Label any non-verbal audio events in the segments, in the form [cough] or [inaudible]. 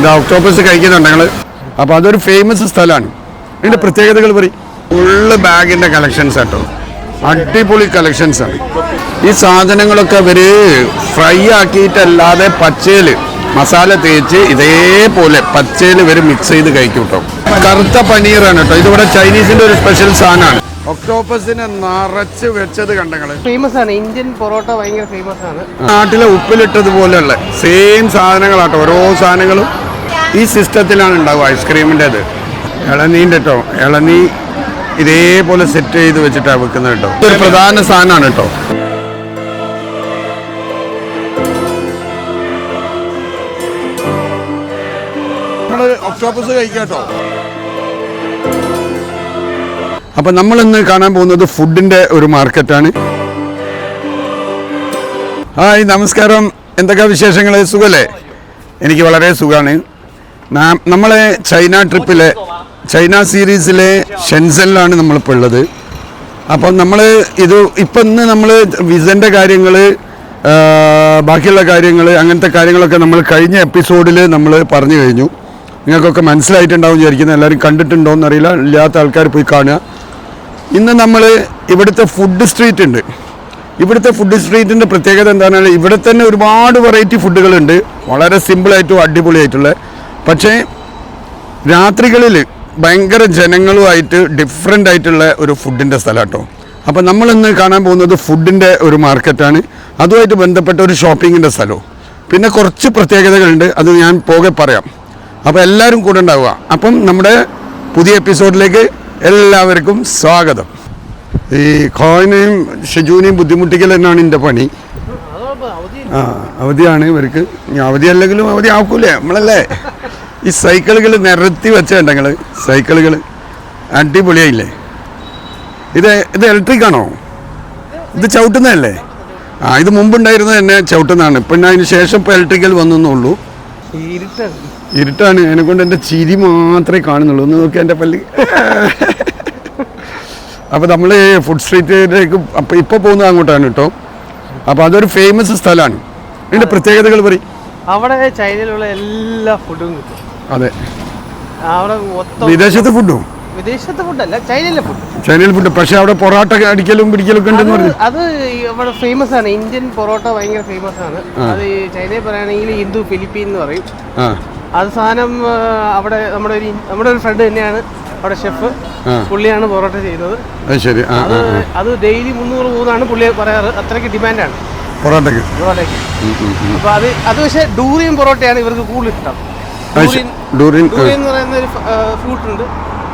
ഇത് ഒക്ടോപ്പസ് കഴിക്കുന്നുണ്ട് ഞങ്ങൾ അപ്പോൾ അതൊരു ഫേമസ് സ്ഥലമാണ്. ഇതിന്റെ പ്രത്യേകതകൾ പറയും. ഫുള്ള് ബാഗിന്റെ കളക്ഷൻസ് കേട്ടോ അടിപൊളി കളക്ഷൻസ് ആണ്. ഈ സാധനങ്ങളൊക്കെ അവർ ഫ്രൈ ആക്കിയിട്ടല്ലാതെ പച്ചയിൽ മസാല തേച്ച് ഇതേപോലെ പച്ചയിൽ ഇവർ മിക്സ് ചെയ്ത് കഴിക്കും കേട്ടോ കറുത്ത പനീറാണ് കേട്ടോ ഇതിവിടെ ചൈനീസിന്റെ ഒരു സ്പെഷ്യൽ സാധനമാണ്. ഒക്ടോപ്പസിനെ നിറച്ച് വെച്ചത് കണ്ടങ്ങൾ ഫേമസ് ആണ്. ഇന്ത്യൻ പൊറോട്ട ഭയങ്കര ഫേമസ് ആണ്. നാട്ടിലെ ഉപ്പിലിട്ടതുപോലെയുള്ള സെയിം സാധനങ്ങളാട്ടോ. ഓരോ സാധനങ്ങളും ഈ സിസ്റ്റത്തിലാണ് ഉണ്ടാവുക ഐസ്ക്രീമിന്റെത്. ഇളനീന്റെ കേട്ടോ ഇളനീ ഇതേപോലെ സെറ്റ് ചെയ്ത് വെച്ചിട്ടാണ് വെക്കുന്നത് കേട്ടോ ഇതൊരു പ്രധാന സാധനമാണ് കേട്ടോ നമ്മൾ ഒക്ടോപ്പസ് കഴിക്കാട്ടോ അപ്പം നമ്മൾ ഇന്ന് കാണാൻ പോകുന്നത് ഫുഡിന്റെ ഒരു മാർക്കറ്റാണ് ഹായ് നമസ്കാരം. എന്തൊക്കെ വിശേഷങ്ങൾ സുഖല്ലേ? എനിക്ക് വളരെ സുഖമാണ് നമ്മളെ ചൈന ട്രിപ്പിലെ ചൈന സീരീസിലെ ഷെൻസെല്ലാണ് നമ്മളിപ്പോൾ ഉള്ളത്. അപ്പം നമ്മൾ ഇത് ഇപ്പം ഇന്ന് നമ്മൾ വിസന്റെ കാര്യങ്ങൾ ബാക്കിയുള്ള കാര്യങ്ങൾ അങ്ങനത്തെ കാര്യങ്ങളൊക്കെ നമ്മൾ കഴിഞ്ഞ എപ്പിസോഡിൽ നമ്മൾ പറഞ്ഞു കഴിഞ്ഞു. നിങ്ങൾക്കൊക്കെ മനസ്സിലായിട്ടുണ്ടാവും വിചാരിക്കുന്നത് എല്ലാവരും കണ്ടിട്ടുണ്ടോ എന്നറിയില്ല ഇല്ലാത്ത ആൾക്കാർ പോയി കാണുക. ഇന്ന് നമ്മൾ ഇവിടുത്തെ ഫുഡ് സ്ട്രീറ്റ് ഉണ്ട്. ഇവിടുത്തെ ഫുഡ് സ്ട്രീറ്റിന്റെ പ്രത്യേകത എന്താണെന്ന് ഇവിടെ തന്നെ ഒരുപാട് വെറൈറ്റി ഫുഡുകളുണ്ട്. വളരെ സിമ്പിളായിട്ടും അടിപൊളിയായിട്ടുള്ള പക്ഷേ രാത്രികളിൽ ഭയങ്കര ജനങ്ങളുമായിട്ട് ഡിഫറെന്റ് ആയിട്ടുള്ള ഒരു ഫുഡിന്റെ സ്ഥലം കേട്ടോ അപ്പോൾ നമ്മളിന്ന് കാണാൻ പോകുന്നത് ഫുഡിന്റെ ഒരു മാർക്കറ്റാണ് അതുമായിട്ട് ബന്ധപ്പെട്ട ഒരു ഷോപ്പിങ്ങിന്റെ സ്ഥലവും പിന്നെ കുറച്ച് പ്രത്യേകതകളുണ്ട് അത് ഞാൻ പോകെ പറയാം. അപ്പോൾ എല്ലാവരും കൂടെ ഉണ്ടാവുക. അപ്പം നമ്മുടെ പുതിയ എപ്പിസോഡിലേക്ക് എല്ലാവർക്കും സ്വാഗതം. ഈ ഖോയിനെയും ഷിജുവിനെയും ബുദ്ധിമുട്ടിക്കൽ തന്നെയാണ് എന്റെ പണി. ആ അവധിയാണ് ഇവർക്ക്. അവധി അല്ലെങ്കിലും അവധി ആക്കൂലേ നമ്മളല്ലേ? ഈ സൈക്കിളുകൾ നിരത്തി വെച്ചേണ്ട നിങ്ങൾ സൈക്കിളുകൾ അടിപൊളിയായില്ലേ? ഇത് ഇത് ഇലക്ട്രിക് ആണോ? ഇത് ചവിട്ടുന്നതല്ലേ? ആ ഇത് മുമ്പുണ്ടായിരുന്നത് തന്നെ ചവിട്ടുന്നതാണ്. ഇപ്പം അതിന് ശേഷം ഇപ്പോൾ ഇലക്ട്രിക്കൽ വന്നെന്നുള്ളൂ. ഇരുട്ടാണ്. എന്നെ കൊണ്ട് എന്റെ ചിരി മാത്രമേ കാണുന്നുള്ളൂ. ഒന്ന് നോക്കി എന്റെ പല്ലി. അപ്പോൾ നമ്മൾ ഫുഡ് സ്ട്രീറ്റിലേക്ക് അപ്പോൾ ഇപ്പോൾ പോകുന്നത് അങ്ങോട്ടാണ് കേട്ടോ. അപ്പോൾ അതൊരു ഫേമസ് സ്ഥലമാണ്. ഇതിന്റെ പ്രത്യേകതകൾ പറയും. അവിടെ ചൈനയിലുള്ള എല്ലാ ഫുഡും കിട്ടും. അതെ. അവിടെ വിദേശത്തെ ഫുഡും വിദേശത്തെ ഫുഡല്ല ചൈനയിലെ ഫുഡ് ചൈനയിലെ ഫുഡ് പക്ഷേ അവിടെ പൊറോട്ട അടിക്കലും പിടിക്കലും ഒക്കെ ഉണ്ടെന്ന് പറഞ്ഞു അത് ഇവിടെ ഫേമസ് ആണ്. ഇന്ത്യൻ പൊറോട്ട ഭയങ്കര ഫേമസ് ആണ്. അത് ചൈനയിൽ പറയുകയാണെങ്കിൽ ഹിന്ദു ഫിലിപ്പീൻ എന്ന് പറയും. അത് സാധനം അവിടെ നമ്മുടെ ഒരു നമ്മുടെ ഒരു ഫ്രണ്ട് തന്നെയാണ്. അവിടെ ഷെഫ് പുള്ളിയാണ് പൊറോട്ട ചെയ്യുന്നത് അത് ശരി. ആ അത് ആ ആ. അത് ഡെയിലി മുന്നൂറ് മൂന്നാണ് പുള്ളി പറയാറ്. അത്രയ്ക്ക് ഡിമാൻഡാണ് പൊറോട്ടയ്ക്ക്. പൊറോട്ടയ്ക്ക്. ഉം, ഉം, ഉം. അത് അത് പക്ഷേ ഡൂറിയൻ പൊറോട്ടയാണ് ഇവർക്ക് കൂടുതൽ ഇഷ്ടം. അത് ശ- ഡൂറിൻ ആ, ഡൂറിയൻ എന്ന് പറയുന്ന ഒരു ഫ്രൂട്ട് ഉണ്ട്.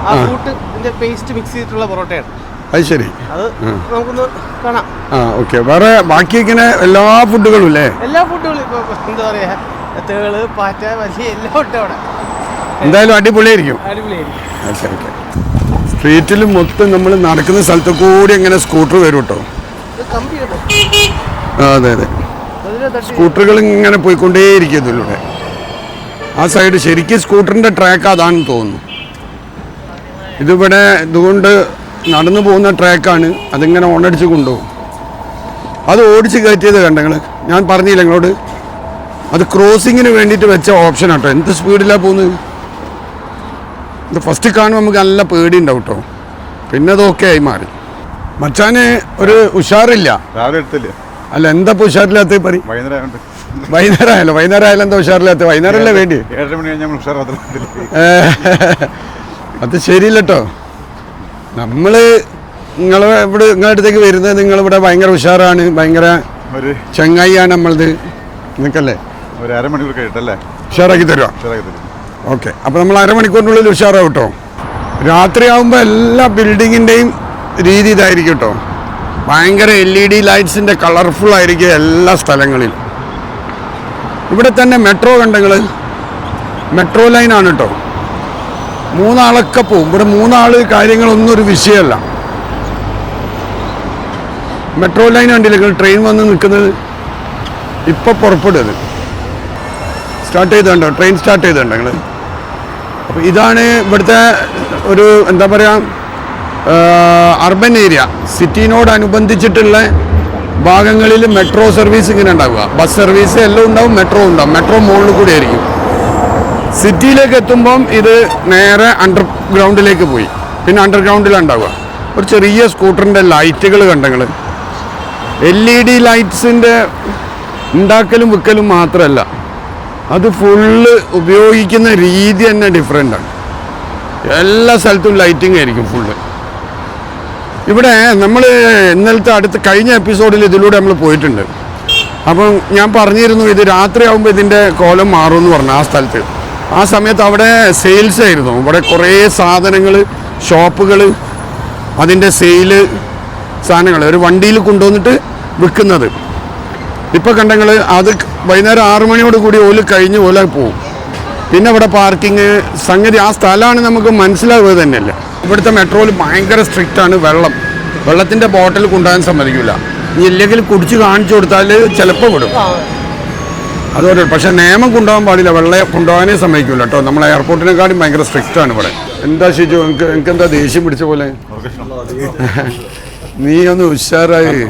ആ ഫ്രൂട്ടിന്റെ പേസ്റ്റ് മിക്സ് ചെയ്തിട്ടുള്ള പൊറോട്ടയാണ്. അത് ശരി. അത് നമുക്കൊന്ന് കാണാം. ആ ഓക്കെ വേറെ ബാക്കി ഇങ്ങനെ എല്ലാ ഫുഡുകളും അല്ലേ എല്ലാ ഫുഡുകളും ഇപ്പൊ എന്താ പറയാ തേൾ പാറ്റ വലിയ എല്ലാം ഉണ്ട് അവിടെ. എന്തായാലും അടിപൊളിയായിരിക്കും. അടിപൊളിയായിരിക്കും. Okay okay. സ്ട്രീറ്റിൽ മൊത്തം നമ്മൾ നടക്കുന്ന സ്ഥലത്ത് കൂടി ഇങ്ങനെ സ്കൂട്ടർ വരും കേട്ടോ. അതെ അതെ. സ്കൂട്ടറുകൾ ഇങ്ങനെ പോയിക്കൊണ്ടേയിരിക്കും ഇതിലൂടെ. ആ സൈഡ് ശരിക്കും സ്കൂട്ടറിന്റെ ട്രാക്ക് അതാണെന്ന് തോന്നുന്നു. ഇതിവിടെ ഇതുകൊണ്ട് നടന്നു പോകുന്ന ട്രാക്കാണ് അതിങ്ങനെ ഓണടിച്ച് കൊണ്ടുപോകും. അത് ഓടിച്ച് കയറ്റിയത് കണ്ടങ്ങൾ ഞാൻ പറഞ്ഞില്ല നിങ്ങളോട്? അത് ക്രോസിങ്ങിന് വേണ്ടിയിട്ട് വെച്ച ഓപ്ഷൻ ആട്ടോ എന്ത് സ്പീഡിലാണ് പോകുന്നത്? ഇത് ഫസ്റ്റ് കാണുമ്പോൾ നമുക്ക് നല്ല പേടി ഉണ്ടാവും കേട്ടോ പിന്നെ അത് ഓക്കെ ആയി മാറി. മച്ചാന് ഒരു ഉഷാറില്ല. രാവിലെ എടുത്തില്ലേ അല്ല എന്താ ഇപ്പോൾ ഉഷാറില്ലാത്ത പറ? വൈകുന്നേരം വൈകുന്നേരം ആയാലോ വൈകുന്നേരം ആയാലും എന്താ ഉഷാറില്ലാത്ത വൈകുന്നേരം അല്ലേ വേണ്ടി? ഏഴര മണി കഴിഞ്ഞാൽ നമ്മൾ അത് ശരിയില്ല കേട്ടോ നമ്മൾ നിങ്ങൾ ഇവിടെ നിങ്ങളുടെ അടുത്തേക്ക് വരുന്നത് നിങ്ങളിവിടെ ഭയങ്കര ഉഷാറാണ് ഭയങ്കര ഒരു ചങ്ങായിയാണ് നമ്മളത്. നിങ്ങൾക്കല്ലേ? ഒരു അരമണിക്കൂർ കഴിയട്ടല്ലേ ഉഷാറാക്കി തരുക ഉഷാറാക്കി തരും. ഓക്കെ. അപ്പോൾ നമ്മൾ അരമണിക്കൂറിനുള്ളിൽ ഉഷാറാവും കേട്ടോ രാത്രിയാവുമ്പോൾ എല്ലാ ബിൽഡിങ്ങിന്റെയും രീതി ഇതായിരിക്കും കേട്ടോ. ഭയങ്കര എൽ ഇ ഡി ലൈറ്റ്സിന്റെ കളർഫുൾ ആയിരിക്കും എല്ലാ സ്ഥലങ്ങളിലും. ഇവിടെ തന്നെ മെട്രോ കണ്ടങ്ങൾ മെട്രോ ലൈനാണ് കേട്ടോ. മൂന്നാളൊക്കെ പോവും. ഇവിടെ മൂന്നാൾ കാര്യങ്ങളൊന്നും ഒരു വിഷയമല്ല. മെട്രോ ലൈൻ കണ്ടില്ല? നിങ്ങൾ ട്രെയിൻ വന്ന് നിൽക്കുന്നത്? ഇപ്പോൾ പുറപ്പെടുന്നത്. സ്റ്റാർട്ട് ചെയ്തുണ്ടോ? ട്രെയിൻ സ്റ്റാർട്ട് ചെയ്തുണ്ടോ നിങ്ങൾ ഇതാണ് ഇവിടുത്തെ ഒരു എന്താ പറയുക അർബൻ ഏരിയ സിറ്റിനോടനുബന്ധിച്ചിട്ടുള്ള ഭാഗങ്ങളിൽ മെട്രോ സർവീസ് ഇങ്ങനെ ഉണ്ടാവുക. ബസ് സർവീസ് എല്ലാം ഉണ്ടാവും മെട്രോ ഉണ്ടാവും. മെട്രോ മുകളിൽ കൂടി ആയിരിക്കും. സിറ്റിയിലേക്ക് എത്തുമ്പം ഇത് നേരെ അണ്ടർഗ്രൗണ്ടിലേക്ക് പോയി. പിന്നെ അണ്ടർഗ്രൗണ്ടിലാണ് ഉണ്ടാവുക. ഒരു ചെറിയ സ്കൂട്ടറിന്റെ ലൈറ്റുകൾ കണ്ടങ്ങൾ. എൽ ഇ ഡി ലൈറ്റ്സിന്റെ ഉണ്ടാക്കലും വിൽക്കലും മാത്രമല്ല. അത് ഫുള്ള് ഉപയോഗിക്കുന്ന രീതി തന്നെ ഡിഫറെന്റാണ് എല്ലാ സ്ഥലത്തും ലൈറ്റിംഗ് ആയിരിക്കും ഫുള്ള് ഇവിടെ നമ്മൾ ഇന്നലത്തെ അടുത്ത് കഴിഞ്ഞ എപ്പിസോഡിൽ ഇതിലൂടെ നമ്മൾ പോയിട്ടുണ്ട്. അപ്പം ഞാൻ പറഞ്ഞിരുന്നു ഇത് രാത്രിയാകുമ്പോൾ ഇതിന്റെ കോലം മാറും എന്ന് പറഞ്ഞു ആ സ്ഥലത്ത്. ആ സമയത്ത് അവിടെ സെയിൽസ് ആയിരുന്നു. ഇവിടെ കുറേ സാധനങ്ങൾ ഷോപ്പുകൾ അതിന്റെ സെയിൽ സാധനങ്ങൾ ഒരു വണ്ടിയിൽ കൊണ്ടുവന്നിട്ട് വിൽക്കുന്നത്. ഇപ്പം കണ്ടങ്ങൾ അത് വൈകുന്നേരം ആറ് മണിയോട് കൂടി ഓൽ കഴിഞ്ഞ് ഓല പോവും. പിന്നെ ഇവിടെ പാർക്കിങ് സംഗതി ആ സ്ഥലമാണ് നമുക്ക് മനസ്സിലാവുക തന്നെയല്ല. ഇവിടുത്തെ മെട്രോയിൽ ഭയങ്കര സ്ട്രിക്റ്റ് ആണ് വെള്ളം. വെള്ളത്തിന്റെ ബോട്ടിൽ കൊണ്ടുപോകാൻ സമ്മതിക്കില്ല ഇല്ലെങ്കിൽ കുടിച്ച് കാണിച്ചു കൊടുത്താൽ ചിലപ്പോൾ വിടും. അതുപോലെ പക്ഷേ നിയമം കൊണ്ടുപോകാൻ പാടില്ല. വെള്ളം കൊണ്ടുപോകാനേ സമ്മതിക്കില്ല കേട്ടോ. നമ്മൾ എയർപോർട്ടിനെക്കാളും ഭയങ്കര സ്ട്രിക്റ്റ് ആണ് ഇവിടെ. എന്താ ഷിജു? എനിക്ക് എനിക്ക് എന്താ ദേഷ്യം പിടിച്ച പോലെ? നീ ഒന്ന് ഉഷാറായി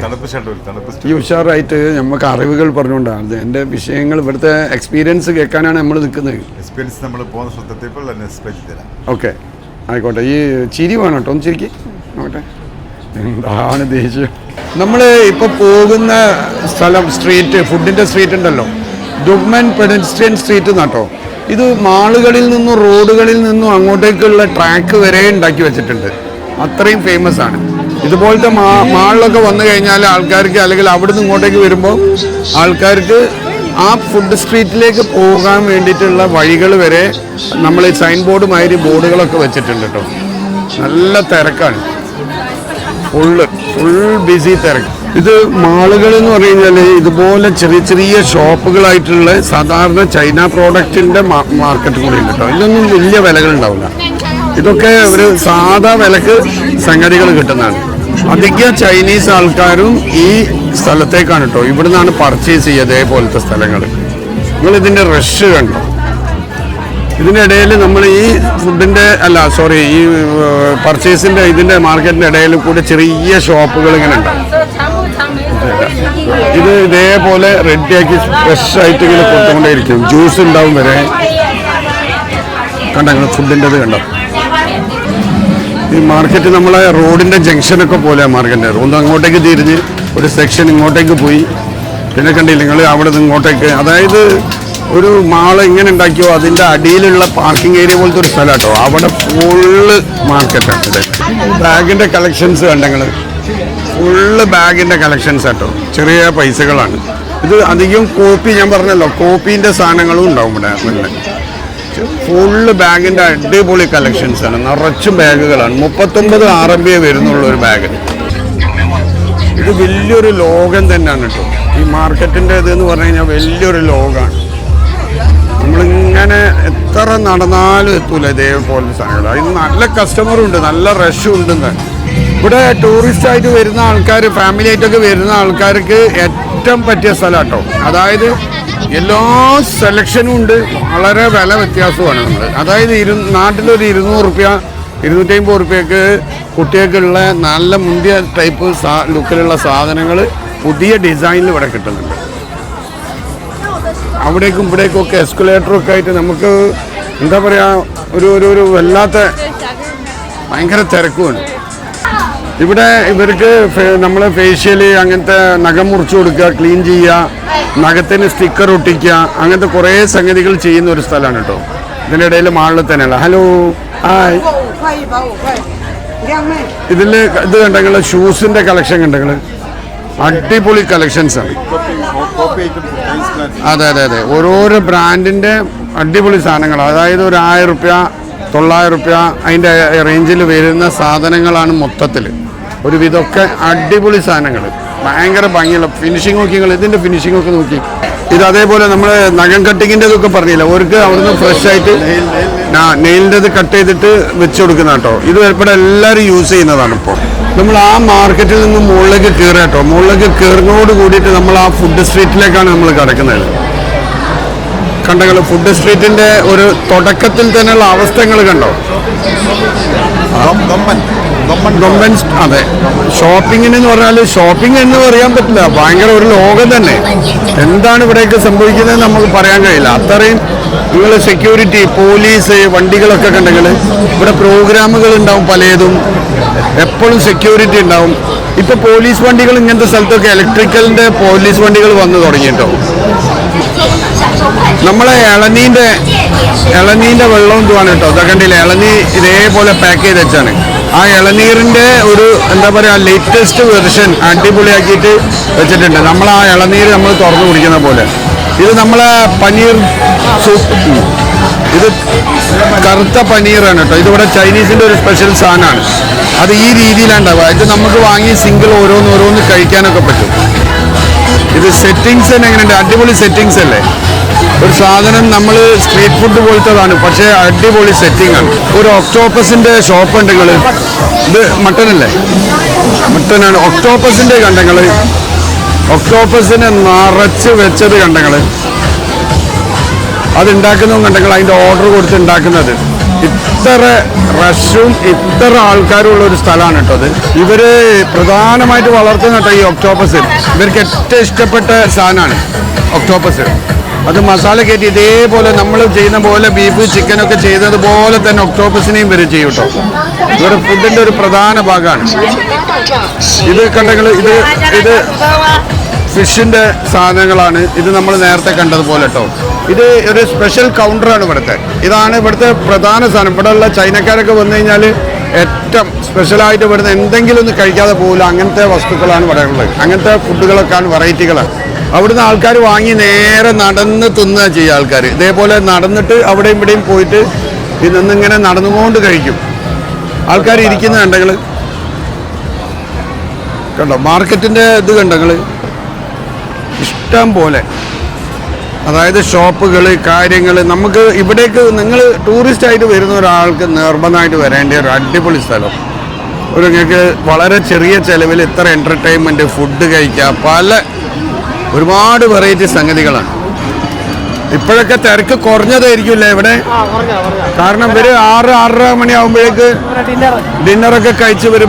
ഈ ഉഷാറായിട്ട് നമുക്ക് അറിവുകൾ പറഞ്ഞുകൊണ്ടാണ്. എന്റെ വിഷയങ്ങൾ ഇവിടുത്തെ എക്സ്പീരിയൻസ് കേൾക്കാനാണ് നമ്മൾ നിൽക്കുന്നത്. എക്സ്പീരിയൻസ് നമ്മൾ പോകുന്ന ഓക്കെ. ആയിക്കോട്ടെ. ഈ ചിരി വേണം കേട്ടോ. ഒന്ന് ചിരിക്ക്. നോക്കട്ടെ. എന്താണ് ദേഷ്യം? നമ്മൾ ഇപ്പോൾ പോകുന്ന സ്ഥലം സ്ട്രീറ്റ് ഫുഡിന്റെ സ്ട്രീറ്റ് ഉണ്ടല്ലോ. ദുഗ്മൻ പെഡസ്ട്രിയൻ സ്ട്രീറ്റ് എന്നാട്ടോ ഇത് മാളുകളിൽ നിന്നും റോഡുകളിൽ നിന്നും അങ്ങോട്ടേക്കുള്ള ട്രാക്ക് വരെ ഉണ്ടാക്കി വെച്ചിട്ടുണ്ട്. അത്രയും ഫേമസ് ആണ്. ഇതുപോലത്തെ മാ മാളിലൊക്കെ വന്നു കഴിഞ്ഞാൽ ആൾക്കാർക്ക് അല്ലെങ്കിൽ അവിടെ നിന്ന് ഇങ്ങോട്ടേക്ക് വരുമ്പോൾ ആൾക്കാർക്ക് ആ ഫുഡ് സ്ട്രീറ്റിലേക്ക് പോകാൻ വേണ്ടിയിട്ടുള്ള വഴികൾ വരെ നമ്മൾ ഈ സൈൻ ബോർഡ് മാതിരി ബോർഡുകളൊക്കെ വെച്ചിട്ടുണ്ട് കേട്ടോ. നല്ല തിരക്കാണ്. ഫുള്ള് ഫുൾ ബിസി തിരക്ക്. ഇത് മാളുകൾ എന്ന് പറഞ്ഞു കഴിഞ്ഞാൽ ഇതുപോലെ ചെറിയ ചെറിയ ഷോപ്പുകളായിട്ടുള്ള സാധാരണ ചൈന പ്രോഡക്റ്റിന്റെ മാർക്കറ്റ് കൂടി ഉണ്ട് കേട്ടോ. ഇതിലൊന്നും വലിയ വിലകൾ ഉണ്ടാവില്ല. ഇതൊക്കെ ഒരു സാധാ വിലക്ക് സംഗതികൾ കിട്ടുന്നതാണ്. അധികം ചൈനീസ് ആൾക്കാരും ഈ സ്ഥലത്തേക്കാണ് കേട്ടോ. ഇവിടെ നിന്നാണ് പർച്ചേസ് ചെയ്യുക അതേപോലത്തെ സ്ഥലങ്ങൾ. നിങ്ങൾ ഇതിന്റെ റഷ് കണ്ടോ? ഇതിനിടയിൽ നമ്മൾ ഈ ഫുഡിന്റെ അല്ല സോറി ഈ പർച്ചേസിന്റെ ഇതിന്റെ മാർക്കറ്റിന്റെ ഇടയിൽ കൂടെ ചെറിയ ഷോപ്പുകൾ ഇങ്ങനെ ഉണ്ടാവും. ഇത് ഇതേപോലെ റെഡിയാക്കി ഫ്രഷ് ആയിട്ട് ഇങ്ങനെ കൊടുത്തുകൊണ്ടേയിരിക്കും. ജ്യൂസ് ഉണ്ടാവും വരെ. കണ്ടോ ഫുഡിന്റെ ഇത് കണ്ടോ? ഈ മാർക്കറ്റ് നമ്മളെ റോഡിന്റെ ജംഗ്ഷനൊക്കെ പോലെ മാർക്കറ്റ് ഒന്ന് അങ്ങോട്ടേക്ക് തിരിഞ്ഞ് ഒരു സെക്ഷൻ ഇങ്ങോട്ടേക്ക് പോയി. പിന്നെ കണ്ടില്ല നിങ്ങൾ അവിടെ നിന്ന് ഇങ്ങോട്ടേക്ക്. അതായത് ഒരു മാൾ ഇങ്ങനെ ഉണ്ടാക്കിയോ അതിന്റെ അടിയിലുള്ള പാർക്കിംഗ് ഏരിയ പോലത്തെ ഒരു സ്ഥലം കേട്ടോ അവിടെ ഫുള്ള് മാർക്കറ്റാണ് ബാഗിന്റെ കളക്ഷൻസ് കണ്ടങ്ങൾ ഫുള്ള് ബാഗിന്റെ കളക്ഷൻസ് കേട്ടോ ചെറിയ പൈസകളാണ്. ഇത് അധികം കോപ്പി ഞാൻ പറഞ്ഞല്ലോ. കോപ്പീന്റെ സാധനങ്ങളും ഉണ്ടാവും ഇവിടെ. ഫുള്ള് ബാഗിന്റെ അടിപൊളി കളക്ഷൻസ് ആണ്. നിറച്ചും ബാഗുകളാണ്. മുപ്പത്തൊമ്പത് ആർ എം ബി വരുന്നുള്ള ഒരു ബാഗ്. ഇത് വലിയൊരു ലോകം തന്നെയാണ് കേട്ടോ. ഈ മാർക്കറ്റിന്റെ ഇത് എന്ന് പറഞ്ഞു കഴിഞ്ഞാൽ വലിയൊരു ലോകമാണ് നമ്മളിങ്ങനെ എത്ര നടന്നാലും എത്തൂല ഇതേപോലെ സാധനങ്ങൾ അതിന് നല്ല കസ്റ്റമറും ഉണ്ട് നല്ല റഷും ഉണ്ട് ഇവിടെ ടൂറിസ്റ്റ് ആയിട്ട് വരുന്ന ആൾക്കാർ ഫാമിലി ആയിട്ടൊക്കെ വരുന്ന ആൾക്കാർക്ക് ഏറ്റവും പറ്റിയ സ്ഥലം കേട്ടോ. അതായത് എല്ലാ സെലക്ഷനും ഉണ്ട്. വളരെ വില വ്യത്യാസമാണ് നമ്മൾ അതായത് ഇരു നാട്ടിലൊരു ഇരുന്നൂറ് റുപ്യ ഇരുന്നൂറ്റമ്പത് റുപ്യക്ക് കുട്ടികൾക്കുള്ള നല്ല മുന്തിയ ടൈപ്പ് സാ ലുക്കിലുള്ള സാധനങ്ങൾ പുതിയ ഡിസൈനിൽ ഇവിടെ കിട്ടുന്നുണ്ട്. അവിടേക്കും ഇവിടേക്കും ഒക്കെ എസ്കുലേറ്ററൊക്കെ ആയിട്ട് നമുക്ക് എന്താ പറയുക ഒരു ഒരു ഒരു വല്ലാത്ത ഭയങ്കര തിരക്കുമാണ് ഇവിടെ ഇവർക്ക് നമ്മൾ ഫേഷ്യൽ അങ്ങനത്തെ നഖം മുറിച്ചു കൊടുക്കുക ക്ലീൻ ചെയ്യുക നഖത്തിന് സ്റ്റിക്കർ ഒട്ടിക്കുക അങ്ങനത്തെ കുറേ സംഗതികൾ ചെയ്യുന്ന ഒരു സ്ഥലമാണ് കേട്ടോ. ഇതിന്റെ ഇടയിൽ മാളിൽ തന്നെയുള്ള ഹലോ ഹായ് ഇതിൽ ഇത് കണ്ടെങ്കിൽ ഷൂസിന്റെ കളക്ഷൻ കണ്ടെങ്കിൽ അടിപൊളി കളക്ഷൻസ് ആണ്. അതെ അതെ അതെ. ഓരോരോ ബ്രാൻഡിന്റെ അടിപൊളി സാധനങ്ങൾ അതായത് ഒരു ആയിരം റുപ്യ തൊള്ളായിരം റുപ്യ അതിന്റെ റേഞ്ചിൽ വരുന്ന സാധനങ്ങളാണ് മൊത്തത്തിൽ ഒരുവിധമൊക്കെ അടിപൊളി സാധനങ്ങൾ ഭയങ്കര ഭംഗിയുള്ള ഫിനിഷിംഗ് നോക്കി നിങ്ങൾ ഇതിന്റെ ഫിനിഷിംഗ് ഒക്കെ നോക്കി. ഇത് അതേപോലെ നമ്മൾ നഖം കട്ടിങ്ങിന്റെ ഇതൊക്കെ പറഞ്ഞില്ല? അവർക്ക് അവിടുന്ന് ഫ്രഷ് ആയിട്ട് നെയിലിന്റെ കട്ട് ചെയ്തിട്ട് വെച്ച് കൊടുക്കുന്ന കേട്ടോ. ഇത് ഇവിടെ എല്ലാവരും യൂസ് ചെയ്യുന്നതാണ് ഇപ്പോൾ നമ്മൾ ആ മാർക്കറ്റിൽ നിന്ന് മുകളിലേക്ക് കയറുക കേട്ടോ. മുകളിലേക്ക് കയറുന്നതോട് കൂടിയിട്ട് നമ്മൾ ആ ഫുഡ് സ്ട്രീറ്റിലേക്കാണ് നമ്മൾ കിടക്കുന്നത്. കണ്ടങ്ങൾ ഫുഡ് സ്ട്രീറ്റിന്റെ ഒരു തുടക്കത്തിൽ തന്നെയുള്ള അവസ്ഥകൾ കണ്ടോ? ഗവൺമെന്റ് അതെ. ഷോപ്പിങ്ങിന് എന്ന് പറഞ്ഞാൽ ഷോപ്പിംഗ് എന്ന് പറയാൻ പറ്റില്ല. ഭയങ്കര ഒരു ലോകം തന്നെ. എന്താണ് ഇവിടെയൊക്കെ സംഭവിക്കുന്നത് നമുക്ക് പറയാൻ കഴിയില്ല. അത്രയും നിങ്ങൾ സെക്യൂരിറ്റി പോലീസ് വണ്ടികളൊക്കെ കണ്ടെങ്കിൽ ഇവിടെ പ്രോഗ്രാമുകൾ ഉണ്ടാവും പലതും. എപ്പോഴും സെക്യൂരിറ്റി ഉണ്ടാവും. ഇപ്പൊ പോലീസ് വണ്ടികൾ ഇങ്ങനത്തെ സ്ഥലത്തൊക്കെ ഇലക്ട്രിക്കലിന്റെ പോലീസ് വണ്ടികൾ വന്നു തുടങ്ങിയിട്ടോ നമ്മളെ ഇളനീന്റെ ഇളനീന്റെ വെള്ളം ഇതുമാണ് കേട്ടോ ഇതൊക്കെ ഇളനീ ഇതേപോലെ പാക്ക് ചെയ്ത് വെച്ചാണ്. ആ ഇളനീരിന്റെ ഒരു എന്താ പറയാ ലേറ്റസ്റ്റ് വെർഷൻ അടിപൊളിയാക്കിയിട്ട് വെച്ചിട്ടുണ്ട്. നമ്മൾ ആ ഇളനീര് നമ്മൾ തുറന്നു കുടിക്കുന്ന പോലെ. ഇത് നമ്മളെ പനീർ സൂപ്പ് ഇത് കറുത്ത പനീറാണ് കേട്ടോ. ഇതിവിടെ ചൈനീസിന്റെ ഒരു സ്പെഷ്യൽ സാധനമാണ്. അത് ഈ രീതിയിലാണ് ഉണ്ടാവുക ഇത് നമുക്ക് വാങ്ങി സിംഗിൾ ഓരോന്ന് ഓരോന്ന് കഴിക്കാനൊക്കെ പറ്റും. ഇത് സെറ്റിങ്സ് തന്നെ എങ്ങനെയുണ്ട്? അടിപൊളി സെറ്റിങ്സ് അല്ലേ? ഒരു സാധനം നമ്മൾ സ്ട്രീറ്റ് ഫുഡ് പോലത്തതാണ് പക്ഷേ അടിപൊളി സെറ്റിംഗ് ആണ്. ഒരു ഒക്ടോപ്പസിന്റെ ഷോപ്പ് ഉണ്ട് നിങ്ങൾ ഇത് മട്ടനല്ലേ മട്ടനാണ് ഒക്ടോപ്പസിന്റെ കണ്ടങ്ങൾ ഒക്ടോപ്പസിനെ നിറച്ച് വെച്ചത് കണ്ടങ്ങൾ അത് കണ്ടങ്ങൾ അതിന്റെ ഓർഡർ കൊടുത്ത് ഉണ്ടാക്കുന്നത്. ഇത്ര റഷും ഇത്ര ആൾക്കാരും ഉള്ള ഒരു സ്ഥലമാണ് കേട്ടോ അത്. ഇവർ പ്രധാനമായിട്ട് വളർത്തുന്ന കേട്ടോ ഈ ഒക്ടോപ്പസ് ഇവർക്ക് ഏറ്റവും ഇഷ്ടപ്പെട്ട സാധനമാണ് ഒക്ടോപ്പസ് അത് മസാല കയറ്റി ഇതേപോലെ നമ്മൾ ചെയ്യുന്ന പോലെ ബീഫ് ചിക്കനൊക്കെ ഒക്കെ ചെയ്യുന്നത് പോലെ തന്നെ ഒക്ടോപ്പസിനെയും വരെ ചെയ്യും കേട്ടോ ഇവരുടെ ഫുഡിന്റെ ഒരു പ്രധാന ഭാഗമാണ് ഇത് കണ്ടെങ്കിൽ ഇത് ഇത് ഫിഷിന്റെ സാധനങ്ങളാണ്. ഇത് നമ്മൾ നേരത്തെ കണ്ടതുപോലെ കേട്ടോ ഇത് ഒരു സ്പെഷ്യൽ കൗണ്ടറാണ് ഇവിടുത്തെ. ഇതാണ് ഇവിടുത്തെ പ്രധാന സാധനം. ഇവിടെയുള്ള ചൈനക്കാരൊക്കെ വന്നു കഴിഞ്ഞാൽ ഏറ്റവും സ്പെഷ്യലായിട്ട് വരുന്ന എന്തെങ്കിലും ഒന്ന് കഴിക്കാതെ പോകില്ല അങ്ങനത്തെ വസ്തുക്കളാണ് ഇവിടെ ഉള്ളത് അങ്ങനത്തെ ഫുഡുകളൊക്കെയാണ് വെറൈറ്റികളാണ്. അവിടുന്ന് ആൾക്കാർ വാങ്ങി നേരെ നടന്ന് തിന്നുക ചെയ്യുക ആൾക്കാർ. ഇതേപോലെ നടന്നിട്ട് അവിടെയും ഇവിടെയും പോയിട്ട് ഇന്നിങ്ങനെ നടന്നുകൊണ്ട് കഴിക്കും. ആൾക്കാർ ഇരിക്കുന്ന കണ്ടങ്ങൾ കണ്ടോ? മാർക്കറ്റിന്റെ ഇത് കണ്ടങ്ങൾ ഇഷ്ടം പോലെ. അതായത് ഷോപ്പുകൾ കാര്യങ്ങൾ നമുക്ക് ഇവിടേക്ക് നിങ്ങൾ ടൂറിസ്റ്റ് ആയിട്ട് വരുന്ന ഒരാൾക്ക് നിർബന്ധമായിട്ട് വരേണ്ട ഒരു അടിപൊളി സ്ഥലം. ഒരു നിങ്ങൾക്ക് വളരെ ചെറിയ ചിലവിൽ ഇത്ര എന്റർടൈൻമെന്റ് ഫുഡ് കഴിക്കുക പല ഒരുപാട് വെറൈറ്റി സംഗതികളാണ്. ഇപ്പോഴൊക്കെ തിരക്ക് കുറഞ്ഞതായിരിക്കുമല്ലേ ഇവിടെ? കാരണം ഇവർ ആറ് ആറര മണിയാകുമ്പോഴേക്ക് ഡിന്നറൊക്കെ കഴിച്ച് ഇവർ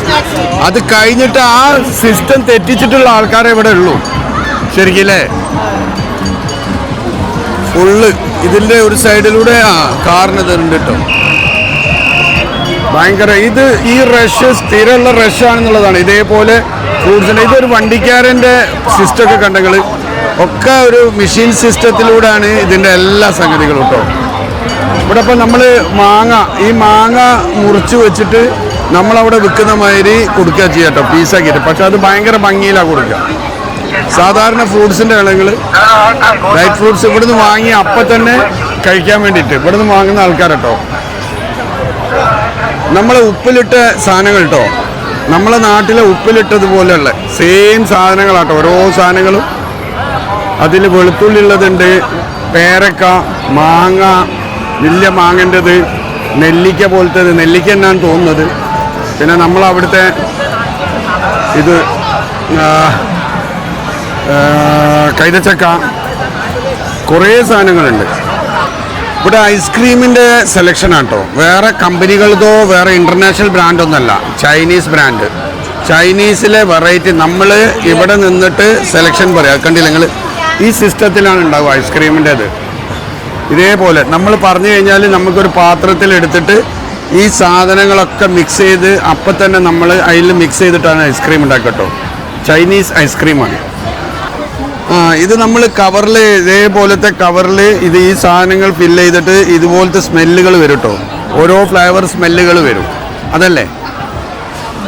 സ്നാക്സ് അത് കഴിഞ്ഞിട്ട് ആ സിസ്റ്റം തെറ്റിച്ചിട്ടുള്ള ആൾക്കാരെ ഇവിടെ ഉള്ളൂ. ശരിക്കില്ലേ? ഫുള്ള് ഇതിന്റെ ഒരു സൈഡിലൂടെ ആ കാറിന് ഇതുണ്ട് കേട്ടോ ഭയങ്കര ഇത് ഈ റഷ് സ്ഥിരമുള്ള റഷ് ആണെന്നുള്ളതാണ്. ഇതേപോലെ ഫ്രൂട്ട്സിന്റെ ഇതൊരു വണ്ടിക്കാരന്റെ സിസ്റ്റമൊക്കെ കണ്ടെങ്കിൽ ഒക്കെ ഒരു മെഷീൻ സിസ്റ്റത്തിലൂടെയാണ് ഇതിന്റെ എല്ലാ സംഗതികളും കേട്ടോ ഇവിടെ ഇപ്പം നമ്മൾ മാങ്ങ ഈ മാങ്ങ മുറിച്ച് വെച്ചിട്ട് നമ്മളവിടെ വിൽക്കുന്ന മാതിരി കൊടുക്കുക ചെയ്യാം കേട്ടോ പീസാക്കിയിട്ട് പക്ഷെ അത് ഭയങ്കര ഭംഗിയിലാണ് കൊടുക്കുക സാധാരണ ഫ്രൂട്ട്സിന്റെ വിളകൾ ഡ്രൈ ഫ്രൂട്ട്സ് ഇവിടുന്ന് വാങ്ങി അപ്പം തന്നെ കഴിക്കാൻ വേണ്ടിയിട്ട് ഇവിടുന്ന് വാങ്ങുന്ന ആൾക്കാരട്ടോ. നമ്മളെ ഉപ്പിലിട്ട സാധനങ്ങൾ കേട്ടോ നമ്മളെ നാട്ടിലെ ഉപ്പിലിട്ടതുപോലെയുള്ള സെയിം സാധനങ്ങളാട്ടോ ഓരോ സാധനങ്ങളും. അതിൽ വെളുത്തുള്ളി ഉള്ളതുണ്ട് പേരക്ക മാങ്ങ വലിയ മാങ്ങന്റെത് നെല്ലിക്ക പോലത്തേത് നെല്ലിക്ക എന്നാണ് തോന്നുന്നത്. പിന്നെ നമ്മൾ അവിടുത്തെ ഇത് കൈതച്ചക്ക. കുറേ സാധനങ്ങളുണ്ട്. ഇവിടെ ഐസ്ക്രീമിന്റെ സെലക്ഷൻ ആട്ടോ. വേറെ കമ്പനികളതോ വേറെ ഇന്റർനാഷണൽ ബ്രാൻഡൊന്നല്ല ചൈനീസ് ബ്രാൻഡ് ചൈനീസിലെ വെറൈറ്റി നമ്മൾ ഇവിടെ നിന്നിട്ട് സെലക്ഷൻ പറയാം. കണ്ടില്ല നിങ്ങൾ ഈ സിസ്റ്റത്തിലാണ് ഉണ്ടാവുക ഐസ്ക്രീമിന്റെത്. ഇതേപോലെ നമ്മൾ പറഞ്ഞു കഴിഞ്ഞാൽ നമുക്കൊരു പാത്രത്തിൽ എടുത്തിട്ട് ഈ സാധനങ്ങളൊക്കെ മിക്സ് ചെയ്ത് അപ്പം തന്നെ നമ്മൾ അതിൽ മിക്സ് ചെയ്തിട്ടാണ് ഐസ്ക്രീം ഉണ്ടാക്കട്ടോ ചൈനീസ് ഐസ്ക്രീമാണ്. ഇത് നമ്മൾ കവറിൽ ഇതേപോലത്തെ കവറിൽ ഇത് ഈ സാധനങ്ങൾ ഫില്ല് ചെയ്തിട്ട് ഇതുപോലത്തെ സ്മെല്ലുകൾ വരും കേട്ടോ ഓരോ ഫ്ലേവർ സ്മെല്ലുകൾ വരും. അതല്ലേ?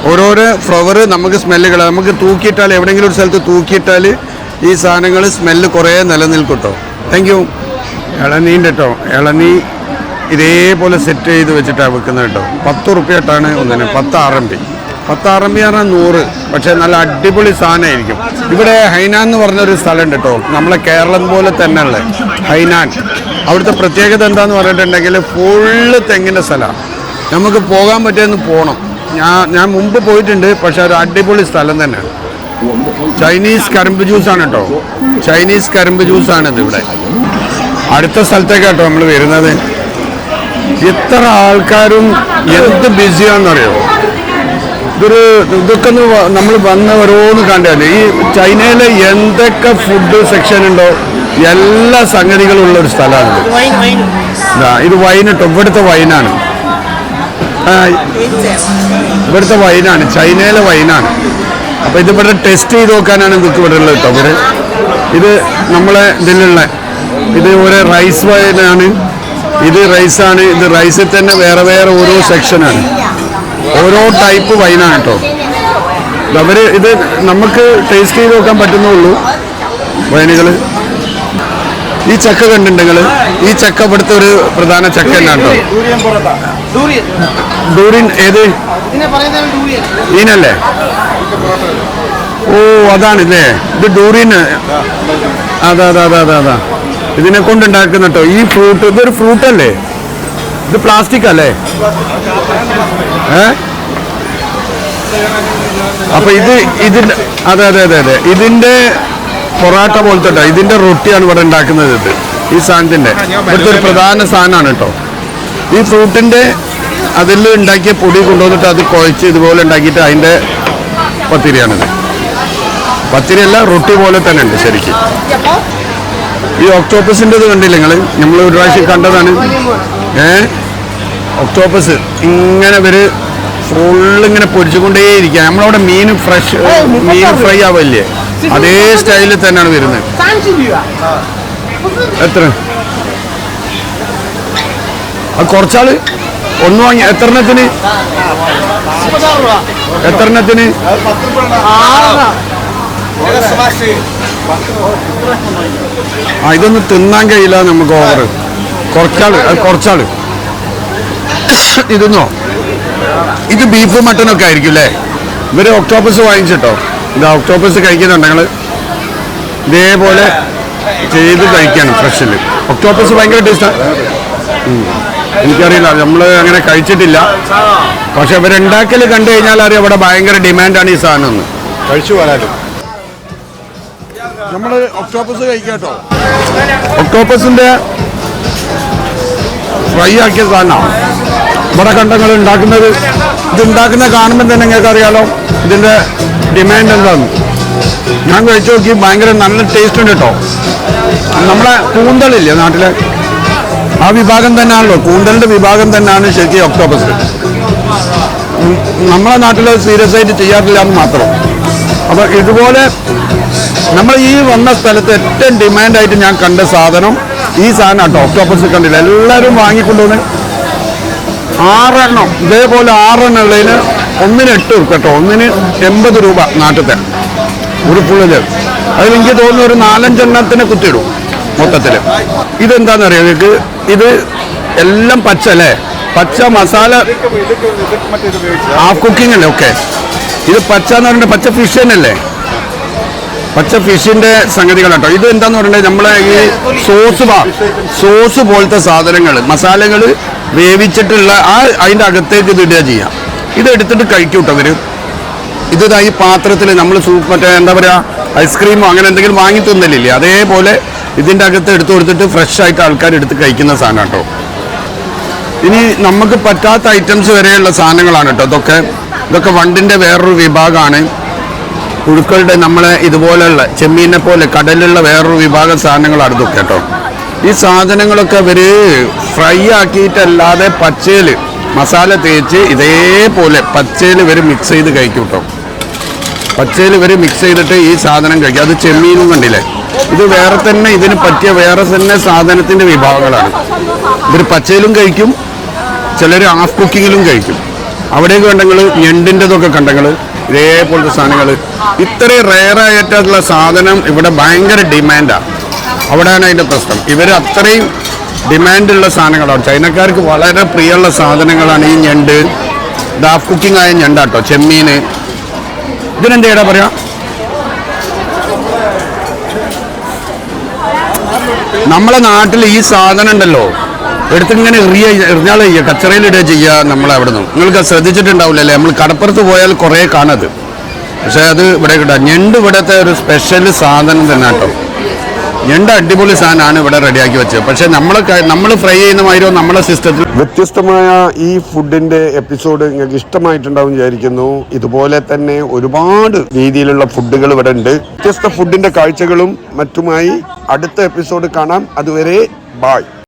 ഓരോരോ ഫ്ലവർ നമുക്ക് സ്മെല്ലുകൾ നമുക്ക് തൂക്കിയിട്ടാൽ എവിടെയെങ്കിലും ഒരു സ്ഥലത്ത് തൂക്കിയിട്ടാൽ ഈ സാധനങ്ങൾ സ്മെല്ല് കുറേ നിലനിൽക്കും കേട്ടോ താങ്ക് യു ഇളനീന്റെ കേട്ടോ ഇളനീ ഇതേപോലെ സെറ്റ് ചെയ്ത് വെച്ചിട്ടാണ് വെക്കുന്നത് കേട്ടോ പത്ത് റുപ്യ ഒന്നിന്. പത്ത് ആർ എം പി പത്ത് ആർ എം പി പറഞ്ഞാൽ നൂറ്. പക്ഷേ നല്ല അടിപൊളി സാധനമായിരിക്കും. ഇവിടെ ഹൈനാൻ എന്ന് പറഞ്ഞൊരു സ്ഥലമുണ്ട് കേട്ടോ. നമ്മളെ കേരളം പോലെ തന്നെയുള്ള ഹൈനാൻ. അവിടുത്തെ പ്രത്യേകത എന്താന്ന് പറഞ്ഞിട്ടുണ്ടെങ്കിൽ ഫുള്ള് തെങ്ങിന്റെ സ്ഥലമാണ് നമുക്ക് പോകാൻ പറ്റിയെന്ന് പോകണം ഞാൻ ഞാൻ മുമ്പ് പോയിട്ടുണ്ട് പക്ഷെ ഒരു അടിപൊളി സ്ഥലം തന്നെയാണ്. ചൈനീസ് കരിമ്പ് ജ്യൂസാണ് കേട്ടോ. ചൈനീസ് കരിമ്പ് ഇത് ഇവിടെ. അടുത്ത സ്ഥലത്തേക്ക് കേട്ടോ നമ്മൾ വരുന്നത്. എത്ര ആൾക്കാരും എന്ത് ബിസിയാണെന്നറിയോ? ഇതൊരു ഇതൊക്കെ നമ്മൾ വന്ന ഓരോന്ന് കണ്ടല്ലേ? ഈ ചൈനയിലെ എന്തൊക്കെ ഫുഡ് സെക്ഷൻ ഉണ്ടോ? എല്ലാ സംഗതികളും ഉള്ള ഒരു സ്ഥലമാണ് ഇത്. വൈൻ കേട്ടോ ഇവിടുത്തെ വൈനാണ് ഇവിടുത്തെ വൈനാണ് ചൈനയിലെ വൈനാണ് അപ്പൊ ഇത് ഇവിടെ ടെസ്റ്റ് ചെയ്ത് നോക്കാനാണ് ഇതൊക്കെ ഇവിടെ ഉള്ളത് കേട്ടോ ഇവർ ഇത് നമ്മളെ ഇതിലുള്ള ഇത് ഒരു റൈസ് വൈനാണ് ഇത് റൈസാണ് ഇത് റൈസിൽ തന്നെ വേറെ വേറെ ഓരോ സെക്ഷനാണ് ഓരോ ടൈപ്പ് വൈനാണ് കേട്ടോ അവർ ഇത് നമുക്ക് ടേസ്റ്റ് ചെയ്ത് നോക്കാൻ പറ്റുന്നുള്ളൂ വൈനുകൾ ഈ ചക്ക കണ്ടിട്ടുണ്ടെങ്കിൽ ഈ ചക്ക ഇവിടുത്തെ ഒരു പ്രധാന ചക്ക പൊറോട്ട ഡൂറിൻ ഏത്? ഈനല്ലേ? ഓ അതാണില്ലേ? ഇത് ഡൂറിൻ. അതാ അതാ അതാ അതാ അതാ. ഇതിനെ കൊണ്ട് ഉണ്ടാക്കുന്ന കേട്ടോ ഈ ഫ്രൂട്ട് ഇതൊരു ഫ്രൂട്ട് അല്ലേ? ഇത് പ്ലാസ്റ്റിക് അല്ലേ? അപ്പൊ ഇത് ഇതിന്റെ അതെ അതെ അതെ അതെ. ഇതിന്റെ പൊറാട്ട പോലത്തെ ഇതിന്റെ റൊട്ടിയാണ് ഇവിടെ ഉണ്ടാക്കുന്നത് ഇത്. ഈ സാധനത്തിന്റെ. ഇവിടുത്തെ ഒരു പ്രധാന സാധനമാണ് കേട്ടോ. ഈ ഫ്രൂട്ടിന്റെ അതിൽ ഉണ്ടാക്കിയ പൊടി കൊണ്ടുവന്നിട്ട് അത് കുഴച്ച് ഇതുപോലെ ഉണ്ടാക്കിയിട്ട് അതിന്റെ പത്തിരിയാണിത്. പത്തിരിയല്ല റൊട്ടി പോലെ തന്നെ ഉണ്ട് ശരിക്കും. ഈ ഒക്ടോപ്പസിന്റെ ഇത് കണ്ടില്ല നിങ്ങൾ നമ്മൾ ഒരു പ്രാവശ്യം കണ്ടതാണ്. ഏ? ഒക്ടോപ്പസ് ഇങ്ങനെ ഇവർ ഫുള്ളിങ്ങനെ പൊരിച്ചുകൊണ്ടേയിരിക്കുക നമ്മളവിടെ മീൻ ഫ്രഷ് മീൻ ഫ്രൈ ആവല്ലേ? അതേ സ്റ്റൈലിൽ തന്നെയാണ് വരുന്നത്. എത്ര? കുറച്ചാൾ ഒന്ന് വാങ്ങി എത്രണത്തിന് എത്രണത്തിന് ആ ഇതൊന്നും തിന്നാൻ കഴിയില്ല നമുക്ക് ഓവർ കുറച്ചാൾ കുറച്ചാൾ. [laughs] ഇതൊന്നോ ഇത് ബീഫ് മട്ടനൊക്കെ ആയിരിക്കും അല്ലേ? ഇവർ ഒക്ടോപ്പസ് വാങ്ങിച്ചിട്ടോ? ഇത് ഒക്ടോപ്പസ് കഴിക്കുന്നുണ്ട് ഞങ്ങൾ. ഇതേപോലെ ചെയ്ത് കഴിക്കാണ് ഫ്രഷിൽ ഒക്ടോപ്പസ് ഭയങ്കര ടേസ്റ്റാണ് എനിക്കറിയില്ല നമ്മൾ അങ്ങനെ കഴിച്ചിട്ടില്ല. പക്ഷെ ഇവരുണ്ടാക്കൽ കണ്ടു കഴിഞ്ഞാൽ അറിയാം ഇവിടെ ഭയങ്കര ഡിമാൻഡാണ് ഈ സാധനം ഒന്ന് കഴിച്ചു വരാലും നമ്മൾ ഒക്ടോപ്പസ് കഴിക്കാട്ടോ. ഒക്ടോപ്പസിന്റെ ഫ്രൈ ആക്കിയ സാധനമാണ് ഇവിടെ കണ്ടങ്ങൾ ഉണ്ടാക്കുന്നത്. ഇതുണ്ടാക്കുന്ന കാണുമ്പോൾ തന്നെ നിങ്ങൾക്ക് അറിയാലോ ഇതിന്റെ ഡിമാൻഡ് എന്താണ്. ഞാൻ കഴിച്ചു നോക്കി ഭയങ്കര നല്ല ടേസ്റ്റ് ഉണ്ട് കേട്ടോ നമ്മളെ കൂന്തളില്ലേ നാട്ടിലെ? ആ വിഭാഗം തന്നെയാണല്ലോ കൂന്തലിന്റെ വിഭാഗം തന്നെയാണ് ശരിക്കും ഒക്ടോബസ് നമ്മളെ നാട്ടിൽ സീരിയസ് ആയിട്ട് ചെയ്യാറില്ല എന്ന് മാത്രം. അപ്പൊ ഇതുപോലെ നമ്മൾ ഈ വന്ന സ്ഥലത്ത് ഏറ്റവും ഡിമാൻഡായിട്ട് ഞാൻ കണ്ട സാധനം ഈ സാധനം കേട്ടോ ഒക്ടോബസ് കണ്ടില്ല? എല്ലാവരും വാങ്ങിക്കൊണ്ടുവന്ന് ആറെണ്ണം. ഇതേപോലെ ആറെണ്ണം ഉള്ളതിന് ഒന്നിന് എട്ട് രൂപ കേട്ടോ. ഒന്നിന് എൺപത് രൂപ നാട്ടത്തെ. ഒരു ഫുള്ളിൽ അതിൽ എനിക്ക് തോന്നുന്നു ഒരു നാലഞ്ചെണ്ണത്തിന് കുത്തിയിടും മൊത്തത്തിൽ ഇതെന്താണെന്ന് അറിയാം നിങ്ങൾക്ക്? ഇത് എല്ലാം പച്ച അല്ലേ? പച്ച മസാല ഹാഫ് കുക്കിംഗ് അല്ലേ? ഓക്കെ ഇത് പച്ച എന്ന് പറഞ്ഞാൽ പച്ച ഫിഷ് തന്നെയല്ലേ? പച്ച ഫിഷിന്റെ സംഗതികൾ കേട്ടോ ഇത് എന്താന്ന് പറഞ്ഞാൽ നമ്മളെ ഈ സോസ് സോസ് പോലത്തെ സാധനങ്ങൾ മസാലകൾ വേവിച്ചിട്ടുള്ള ആ അതിന്റെ അകത്തേക്ക് ഇത് ഇടുക ചെയ്യാം. ഇത് എടുത്തിട്ട് കഴിക്കും കേട്ടോ അവർ ഇത് ഈ പാത്രത്തിൽ നമ്മൾ സൂപ്പ് മറ്റേ എന്താ പറയുക ഐസ്ക്രീമോ അങ്ങനെ എന്തെങ്കിലും വാങ്ങി തിന്നലില്ലേ? അതേപോലെ ഇതിന്റെ അകത്ത് എടുത്തു കൊടുത്തിട്ട് ഫ്രഷ് ആയിട്ട് ആൾക്കാർ എടുത്ത് കഴിക്കുന്ന സാധനം കേട്ടോ ഇനി നമുക്ക് പറ്റാത്ത ഐറ്റംസ് വരെയുള്ള സാധനങ്ങളാണ് കേട്ടോ ഇതൊക്കെ ഇതൊക്കെ വണ്ടിന്റെ വേറൊരു വിഭാഗമാണ്. പുഴുക്കളുടെ നമ്മളെ ഇതുപോലെയുള്ള ചെമ്മീനെ പോലെ കടലിലുള്ള വേറൊരു വിഭാഗം സാധനങ്ങളാണ് ഇതൊക്കെ കേട്ടോ. ഈ സാധനങ്ങളൊക്കെ ഇവർ ഫ്രൈ ആക്കിയിട്ടല്ലാതെ പച്ചയിൽ മസാല തേച്ച് ഇതേപോലെ പച്ചയിൽ ഇവർ മിക്സ് ചെയ്ത് കഴിക്കും കേട്ടോ. പച്ചയിൽ ഇവർ മിക്സ് ചെയ്തിട്ട് ഈ സാധനം കഴിക്കും. അത് ചെമ്മീനും കണ്ടില്ലേ? ഇത് വേറെ തന്നെ ഇതിന് പറ്റിയ വേറെ തന്നെ സാധനത്തിന്റെ വിഭാഗങ്ങളാണ്. ഇവർ പച്ചയിലും കഴിക്കും ചിലർ ഹാഫ് കുക്കിങ്ങിലും കഴിക്കും. അവിടെയൊക്കെ കണ്ടെങ്കിൽ ഞണ്ടിന്റെതൊക്കെ കണ്ടെങ്കിൽ ഇതേപോലത്തെ സാധനങ്ങൾ. ഇത്രയും റെയറായിട്ടുള്ള സാധനം ഇവിടെ ഭയങ്കര ഡിമാൻഡാണ് അവിടെയാണ് അതിന്റെ പ്രശ്നം. ഇവർ അത്രയും ഡിമാൻഡുള്ള സാധനങ്ങളാണ്. ചൈനക്കാർക്ക് വളരെ പ്രിയമുള്ള സാധനങ്ങളാണ് ഈ ഞണ്ട്. ഡാഫ് കുക്കിംഗ് ആയ ഞണ്ടാട്ടോ ചെമ്മീൻ. ഇതിനെന്താ പറയാ? നമ്മളെ നാട്ടിൽ ഈ സാധനം ഉണ്ടല്ലോ. എടുത്തിങ്ങനെ എറിയ എറിഞ്ഞാൾ ചെയ്യുക കച്ചറയിലിടുക ചെയ്യുക നമ്മളെ അവിടെ നിന്ന്. നിങ്ങൾക്ക് ശ്രദ്ധിച്ചിട്ടുണ്ടാവില്ല ശ്രദ്ധിച്ചിട്ടുണ്ടാവില്ലല്ലേ? നമ്മൾ കടപ്പുറത്ത് പോയാൽ കുറേ കാണത്. പക്ഷേ അത് ഇവിടെ കിട്ടുക. ഞണ്ട് ഇവിടുത്തെ ഒരു സ്പെഷ്യൽ സാധനം തന്നെ കേട്ടോ. ഞണ്ട് അടിപൊളി സാധനമാണ് ഇവിടെ റെഡിയാക്കി വെച്ചത്. പക്ഷേ നമ്മൾ നമ്മൾ ഫ്രൈ ചെയ്യുന്ന മാതിരി നമ്മളെ സിസ്റ്റത്തിൽ വ്യത്യസ്തമായ ഈ ഫുഡിന്റെ എപ്പിസോഡ് നിങ്ങൾക്ക് ഇഷ്ടമായിട്ടുണ്ടാവും വിചാരിക്കുന്നു. ഇതുപോലെ തന്നെ ഒരുപാട് രീതിയിലുള്ള ഫുഡുകൾ ഇവിടെ ഉണ്ട്. വ്യത്യസ്ത ഫുഡിന്റെ കാഴ്ചകളും മറ്റുമായി അടുത്ത എപ്പിസോഡ് കാണാം. അതുവരെ ബായ്